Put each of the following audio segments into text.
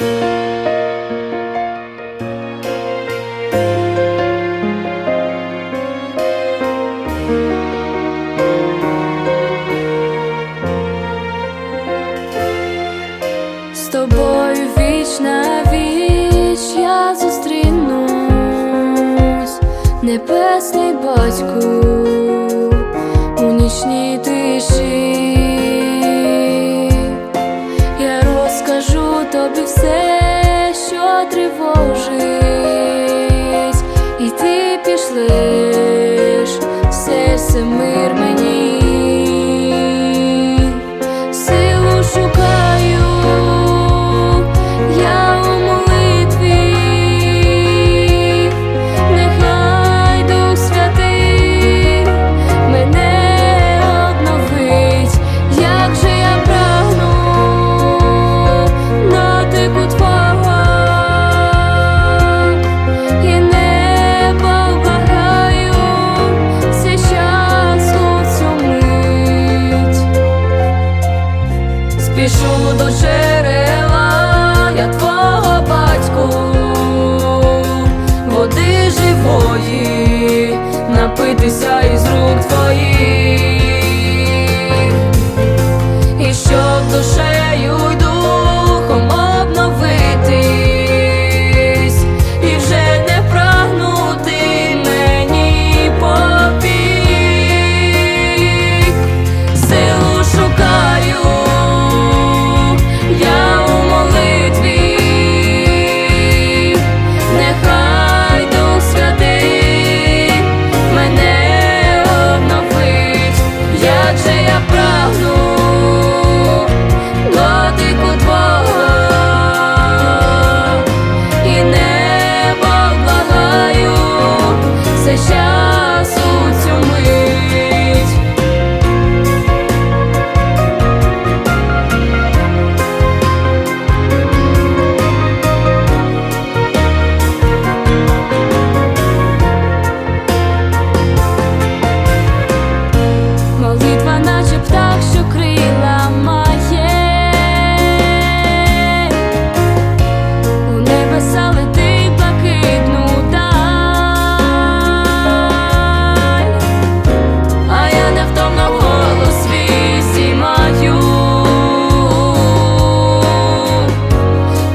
З тобою віч віч я зустрінусь, небесний батьку у нічній. що тривожить. пішу до джерела. Я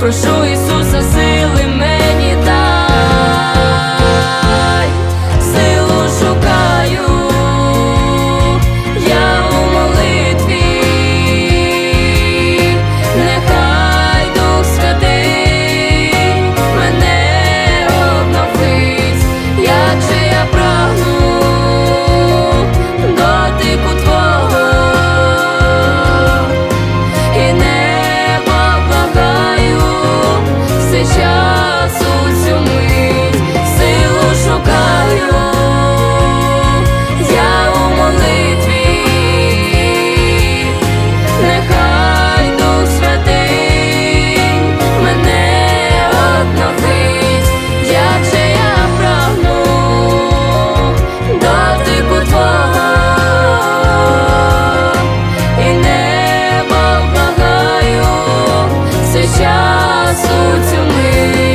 прошу Ісус. you.